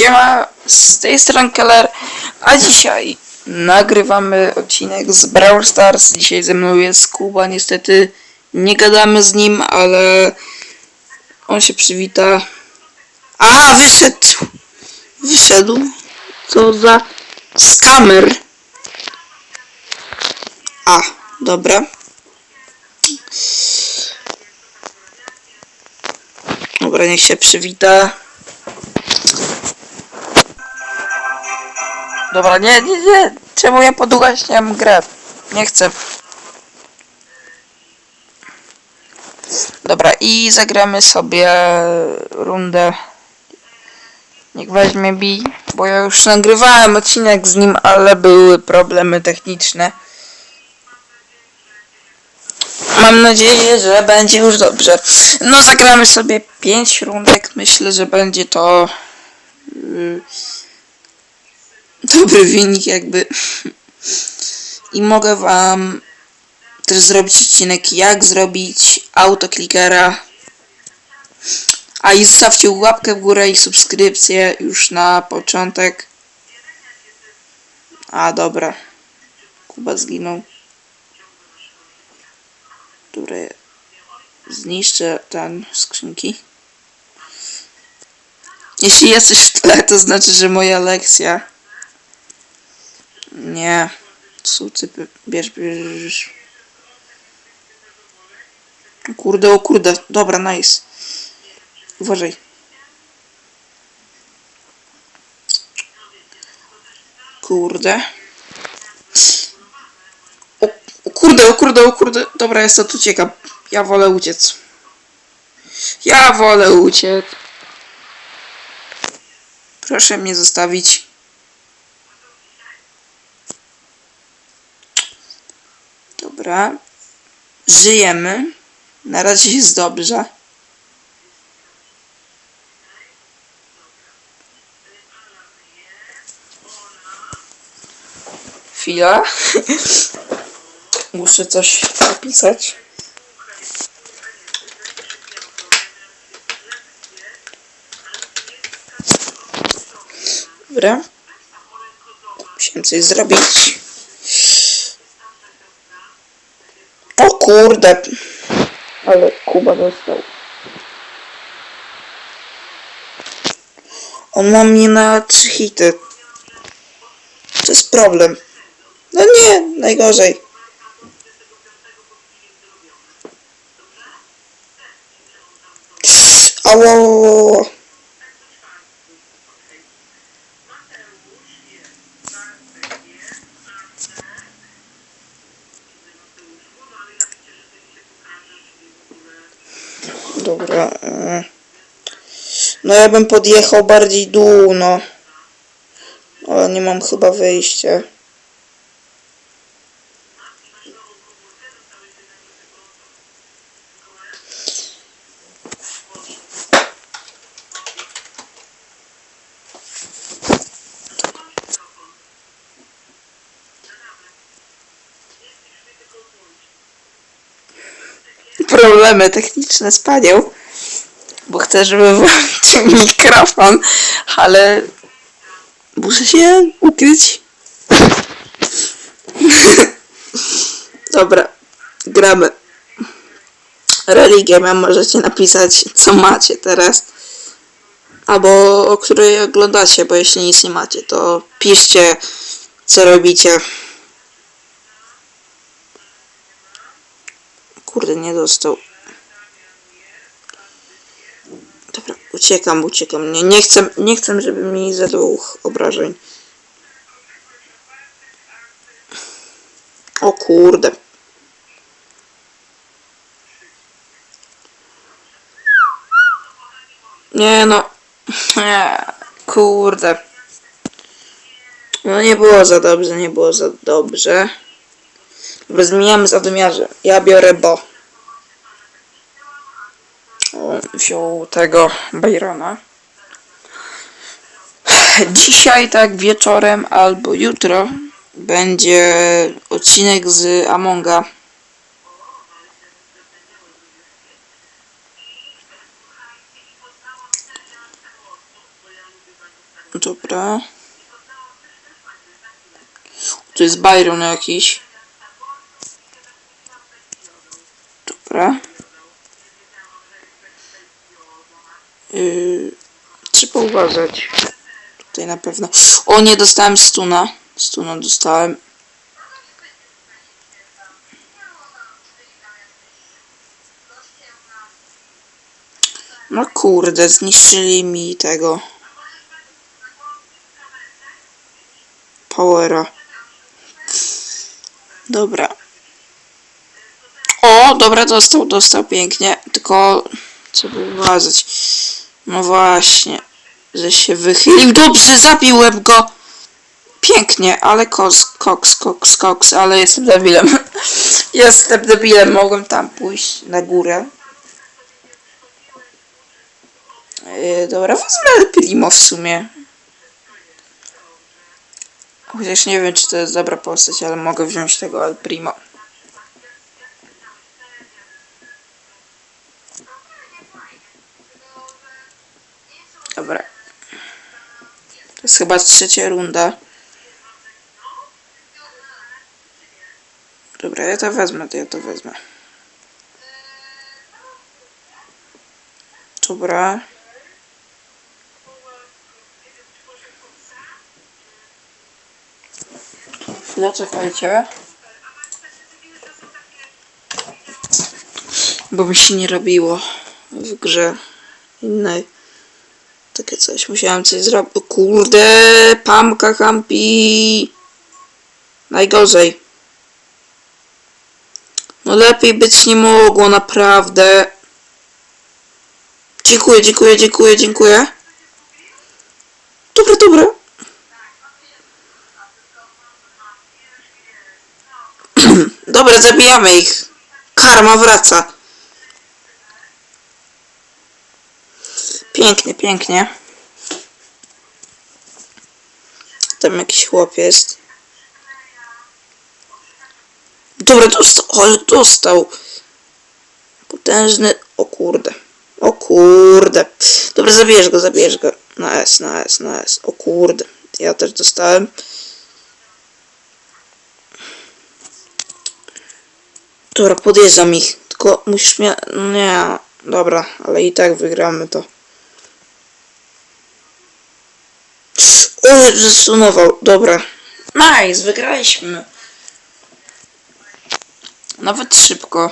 Siema, z tej strony Keller, a dzisiaj nagrywamy odcinek z Brawl Stars. Dzisiaj ze mną jest Kuba, niestety nie gadamy z nim, ale on się przywita. A, wyszedł! Wyszedł. Co za skamer. A, dobra. Dobra, niech się przywita. Dobra, nie, nie, nie. Czemu ja podugłaśniam grę? Nie chcę. Dobra, i zagramy sobie rundę. Niech weźmie bi, bo ja już nagrywałem odcinek z nim, ale były problemy techniczne. Mam nadzieję, że będzie już dobrze. No, zagramy sobie 5 rundek. Myślę, że będzie to yy, dobry wynik, jakby. I mogę Wam też zrobić odcinek, jak zrobić autoklikera. A i zostawcie łapkę w górę i subskrypcję już na początek. A dobra. Kuba zginął. Dobra. Zniszczę ten skrzynki. Jeśli jesteś w tle, to znaczy, że moja lekcja. Nie. By- bierz, bierz. Kurde, o kurde. Dobra, nice. Uważaj. Kurde. O, o kurde, o kurde, o kurde. Dobra, jest to tu uciekam. Ja wolę uciec. Ja wolę uciec. Proszę mnie zostawić. Dobra. Żyjemy. Na razie jest dobrze. Chwila. Muszę coś napisać. Dobra. Musiałem coś zrobić. O kurde. Ale Kuba dostał. On ma mnie na trzy hity. To jest problem. No nie, najgorzej. Ało, ało. Dobra. e. No ja bym podjechał bardziej dół, no. Ale nie mam chyba wyjścia. Problemy techniczne z panią, bo chcę, żeby włączył mikrofon, ale muszę się ukryć. Dobra, gramy. Religię możecie napisać, co macie teraz. Albo o której oglądacie, bo jeśli nic nie macie, to piszcie, co robicie. Kurde, nie dostał. Dobra, uciekam, uciekam. Nie, nie chcę, nie chcę, żeby mi zadał obrażeń. O kurde. Nie no. Kurde. No nie było za dobrze, nie było za dobrze. Dobra, zmieniamy zadymiarze. Ja biorę Bo. Wziął tego Byrona. Dzisiaj tak wieczorem albo jutro będzie odcinek z Amonga. Dobra. Tu jest Byron jakiś. Dobra. Yy, trzeba uważać. Tutaj na pewno. O, nie dostałem stuna. Stuna dostałem. No kurde, zniszczyli mi tego. Powera. Dobra. O, dobra, dostał, dostał pięknie. Tylko trzeba uważać. No właśnie, że się wychylił. Dobrze, zabiłem go. Pięknie, ale koks, koks, koks, koks, ale jestem debilem. jestem debilem, mogłem tam pójść na górę. Yy, dobra, wezmę Primo w sumie. Chociaż nie wiem, czy to jest dobra postać, ale mogę wziąć tego El Primo. Dobra. To jest chyba trzecia runda. Dobra, ja to wezmę, to ja to wezmę. Dobra. Chwilę, czekajcie. Bo mi się nie robiło w grze innej. Takie coś. Musiałem coś zrobić. Kurde, pamka kampi. Najgorzej. No lepiej być nie mogło, naprawdę. Dziękuję, dziękuję, dziękuję, dziękuję. Dobra, dobra. Dobra, zabijamy ich. Karma wraca. Pięknie, pięknie. Tam jakiś chłop jest. Dobra, dostał. O, dostał. Potężny. O kurde. O kurde. Dobra, zabierz go, zabierz go. Na S, na S, na S. O kurde. Ja też dostałem. Dobra, podjeżdżam ich. Tylko musisz mnie... Nie, dobra, ale i tak wygramy to. O, zasunował. Dobra. Nice, wygraliśmy. Nawet szybko.